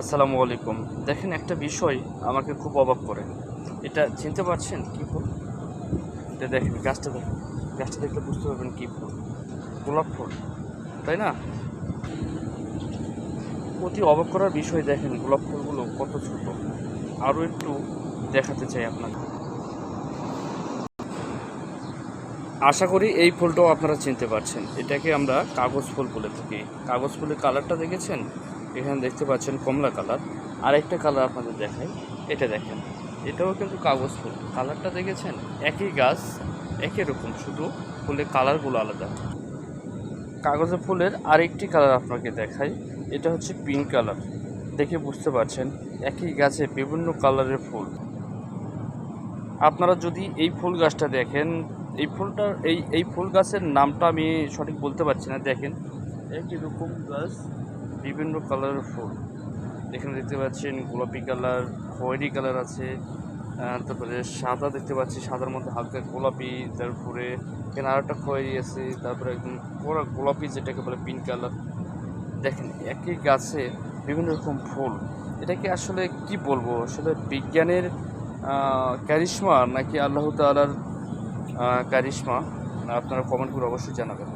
আসসালামু আলাইকুম। দেখেন একটা বিষয় আমাকে খুব অবাক করে। এটা চিনতে পারছেন কি ফুল এটা দেখেন, গাছটা দেখেন। গাছটা দেখলে বুঝতে পারবেন কি ফুল গোলাপ ফুল, তাই না? অতি অবাক করার বিষয় দেখেন, গোলাপ ফুলগুলো কত ছোট। আরও একটু দেখাতে চাই আপনাকে। আশা করি এই ফুলটাও আপনারা চিনতে পারছেন। এটাকে আমরা কাগজ ফুল বলে থাকি। কাগজ ফুলের কালারটা দেখেছেন? এখানে দেখতে পাচ্ছেন কমলা কালার। আরেকটা কালার আপনাদের দেখাই, এটা দেখেন। এটাও কিন্তু কাগজ ফুল। কালারটা দেখেছেন? একই গাছ, একই রকম, শুধু ফুলের কালারগুলো আলাদা। কাগজের ফুলের আরেকটি কালার আপনাকে দেখাই, এটা হচ্ছে পিঙ্ক কালার। দেখে বুঝতে পারছেন, একই গাছে বিভিন্ন কালারের ফুল। আপনারা যদি এই ফুল গাছটা দেখেন, এই ফুলটার, এই এই ফুল গাছের নামটা আমি সঠিক বলতে পারছি না, দেখেন। একই রকম গাছ বিভিন্ন কালারের ফুল। এখানে দেখতে পাচ্ছেন গোলাপি কালার খয়েরি কালার আছে। তারপরে সাদা দেখতে পাচ্ছি, সাদার মধ্যে হালকা গোলাপি, তারপরে এখানে আরেকটা খয়েরি আছে, তারপরে একদম পুরো গোলাপি যেটাকে বলে পিঙ্ক কালার দেখেন, একই গাছে বিভিন্ন রকম ফুল। এটাকে আসলে কি বলব? আসলে বিজ্ঞানের ক্যারিশমা নাকি আল্লাহ তালার ক্যারিশমা আপনারা কমেন্ট করে অবশ্যই জানাবেন।